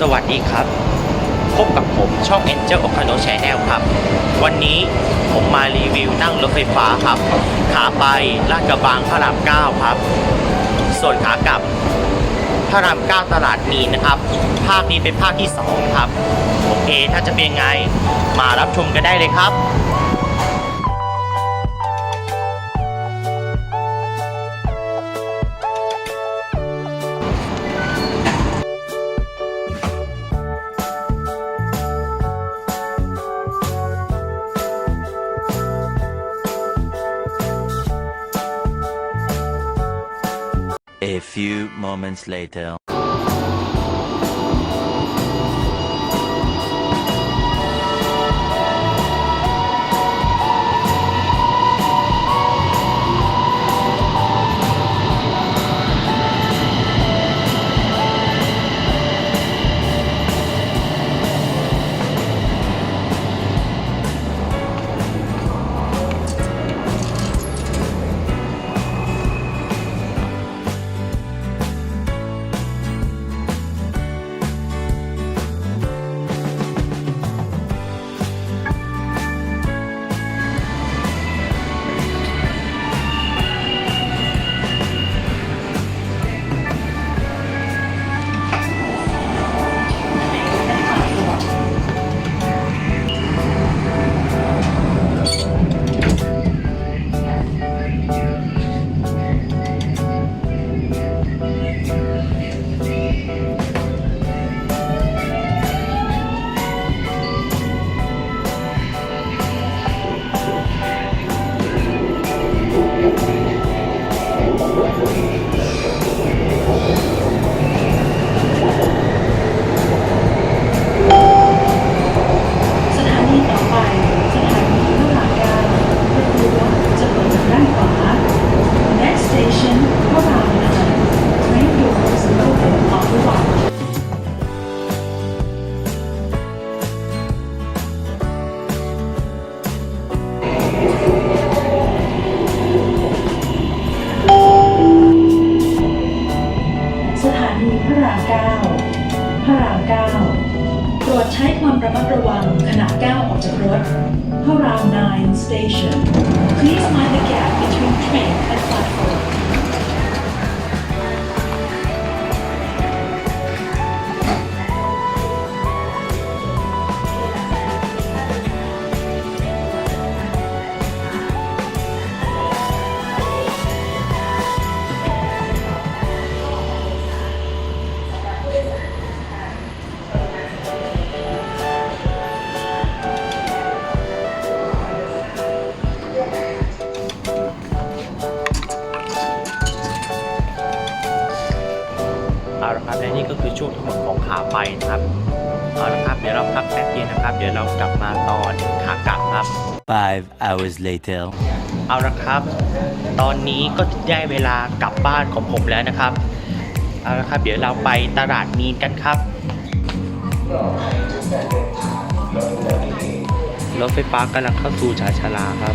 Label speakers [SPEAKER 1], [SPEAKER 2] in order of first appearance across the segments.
[SPEAKER 1] สวัสดีครับ พบกับผมช่อง Angel o k a n o Channel ครับ วันนี้ผมมารีวิวนั่งรถไฟฟ้าครับ ขาไปลาดกระบังพระราม 9 ครับ ส่วนขากลับพระราม 9 ตลาดมีนนะครับ ภาคนี้เป็นภาคที่ 2 ครับ โอเค ถ้าจะเป็นไง มารับชมกันได้เลยครับ
[SPEAKER 2] moments later.
[SPEAKER 3] Please mind the gap between train and
[SPEAKER 1] นี่ก็คือช่วงทั้งหมดของขาไปนะครับเอาละครับเดี๋ยวเราพักแป๊บเดียวนะครับ เดี๋ยวเรากลับมาตอนขากลับครับ
[SPEAKER 2] Five hours later.
[SPEAKER 1] เอาละครับ ตอนนี้ก็ได้เวลากลับบ้านของผมแล้วนะครับเอาละครับ เดี๋ยวเราไปตลาดมีนกันครับรถไฟฟ้ากำลังเข้าสู่ชาชาลาครับ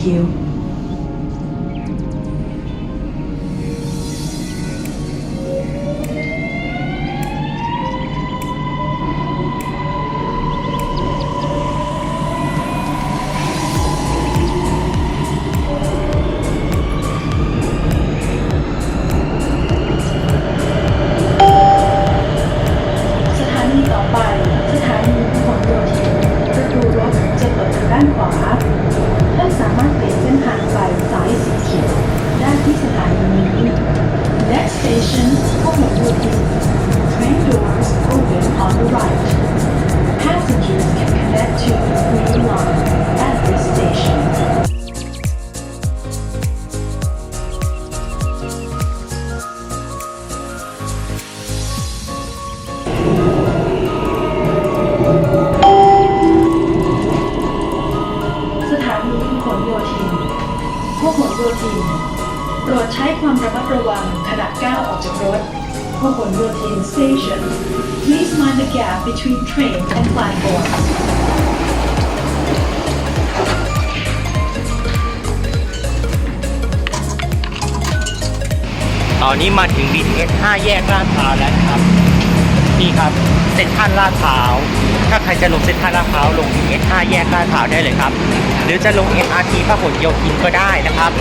[SPEAKER 3] thank you ถานีพหลโยธินพหลโยธินโปรดใช้ความระมัดระวังขณะก้าวออกจากรถพหลโยธิน Station Please mind the gap between train and platform
[SPEAKER 1] ตอนนี้มาถึง BTS 5 แยกลาดพร้าวแล้วนะครับ นี่ครับเซ็นทรัลลาดพร้าว ถ้าใครจะลงเซ็นทรัลลาดพร้าวลง BTS 5 แยกลาดพร้าวได้เลยครับ หรือจะลง MRT พหลโยธินก็ได้นะครับ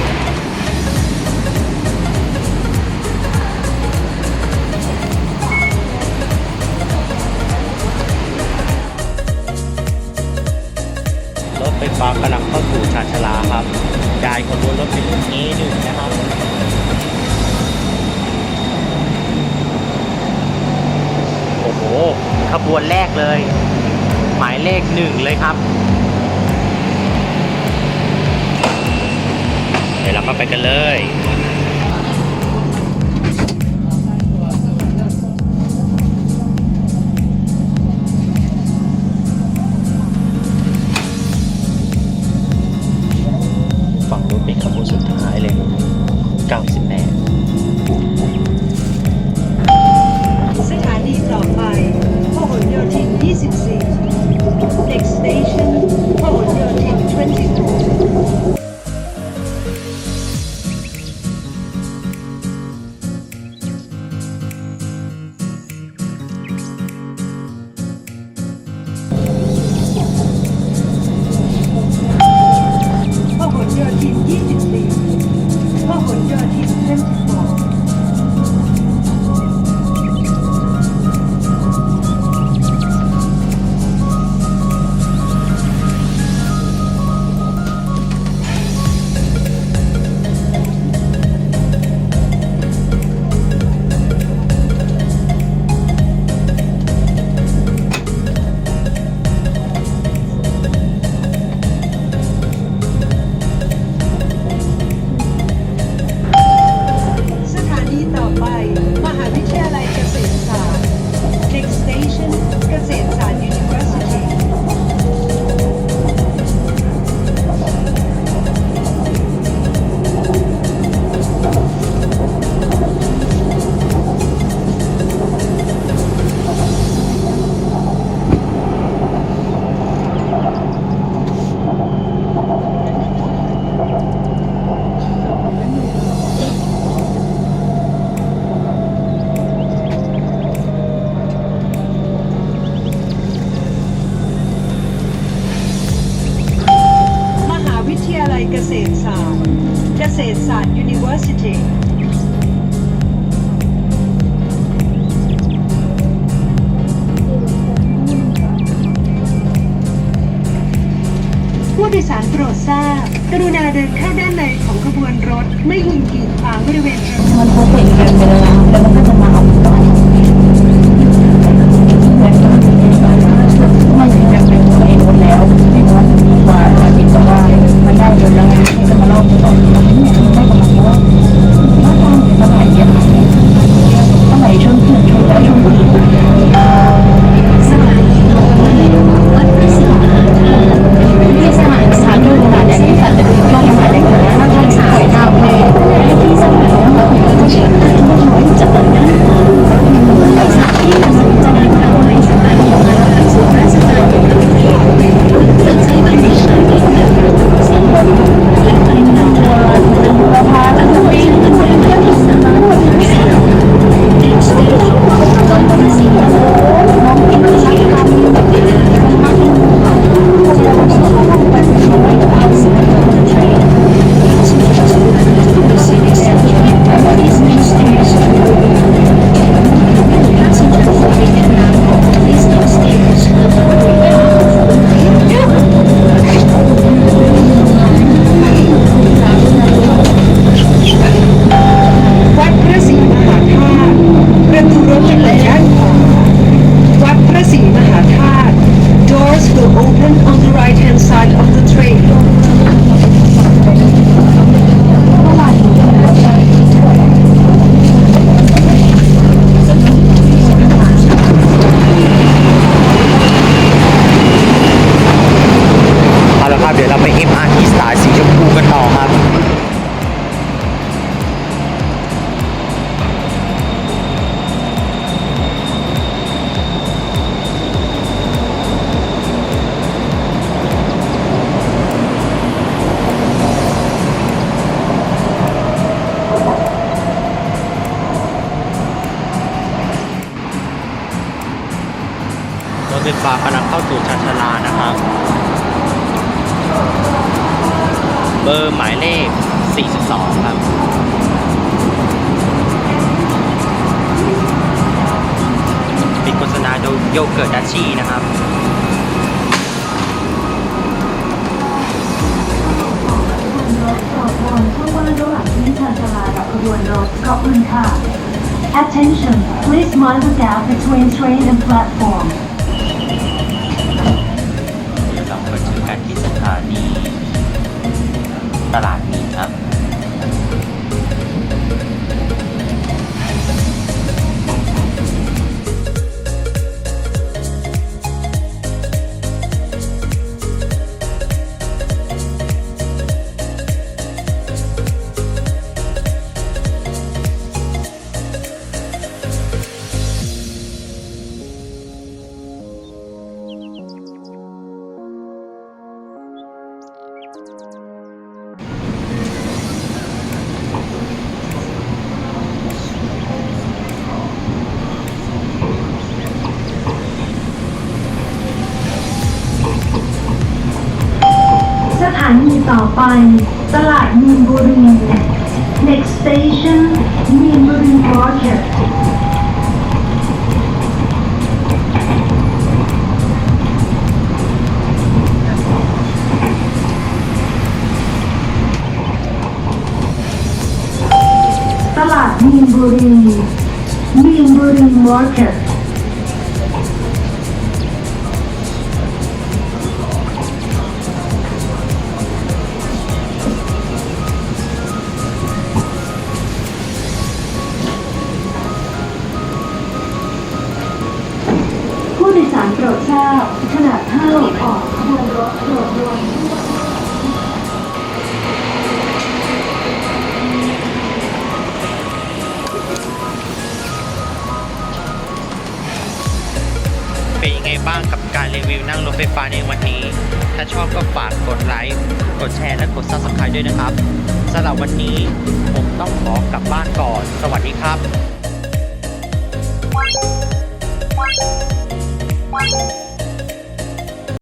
[SPEAKER 1] รถไฟฟ้ากำลังเข้าสู่ชาชลาครับยายขบวนรถเป็นรุ่น A1 นะครับโอ้โหขบวนแรกเลยายเลขหนึ่งเลยครับ เดี๋ยวเราก็ไปกันเลยฝั่งนู้นเป็นขบวนสุดท้ายเลย98
[SPEAKER 4] สถานีต่อไปพหลโยธิน 24 Next station, forward ทราบ กรุณาเดินเข้าด้านในของขบวนรถ ไม่ยิงกีดขวางบริเวณ
[SPEAKER 5] มันคงเห็นกันไปแล้วแล้วมันก็จะมา
[SPEAKER 6] รถไฟ
[SPEAKER 1] ฟ้ากำลังเข้าสู่ชานชาลานะครับ เบอร์หมายเลข 42 ครับปิดโฆษณาโดยโยเกิร์ตดัชชี่นะครับขอบคุณค่ะ
[SPEAKER 6] Attention, please mind the gap between train and platform.
[SPEAKER 1] ตลาดา
[SPEAKER 6] นีต่อไป ตลาดมีนบุรี Next station มีนบุรี Market ตลาดมีนบุรีมีนบุรี Market
[SPEAKER 1] ชอบก็ฝากกดไลค์ กดแชร์ และกด subscribe ด้วยนะครับสำหรับวันนี้ผมต้องขอกลับบ้านก่อน สวัสดีครับ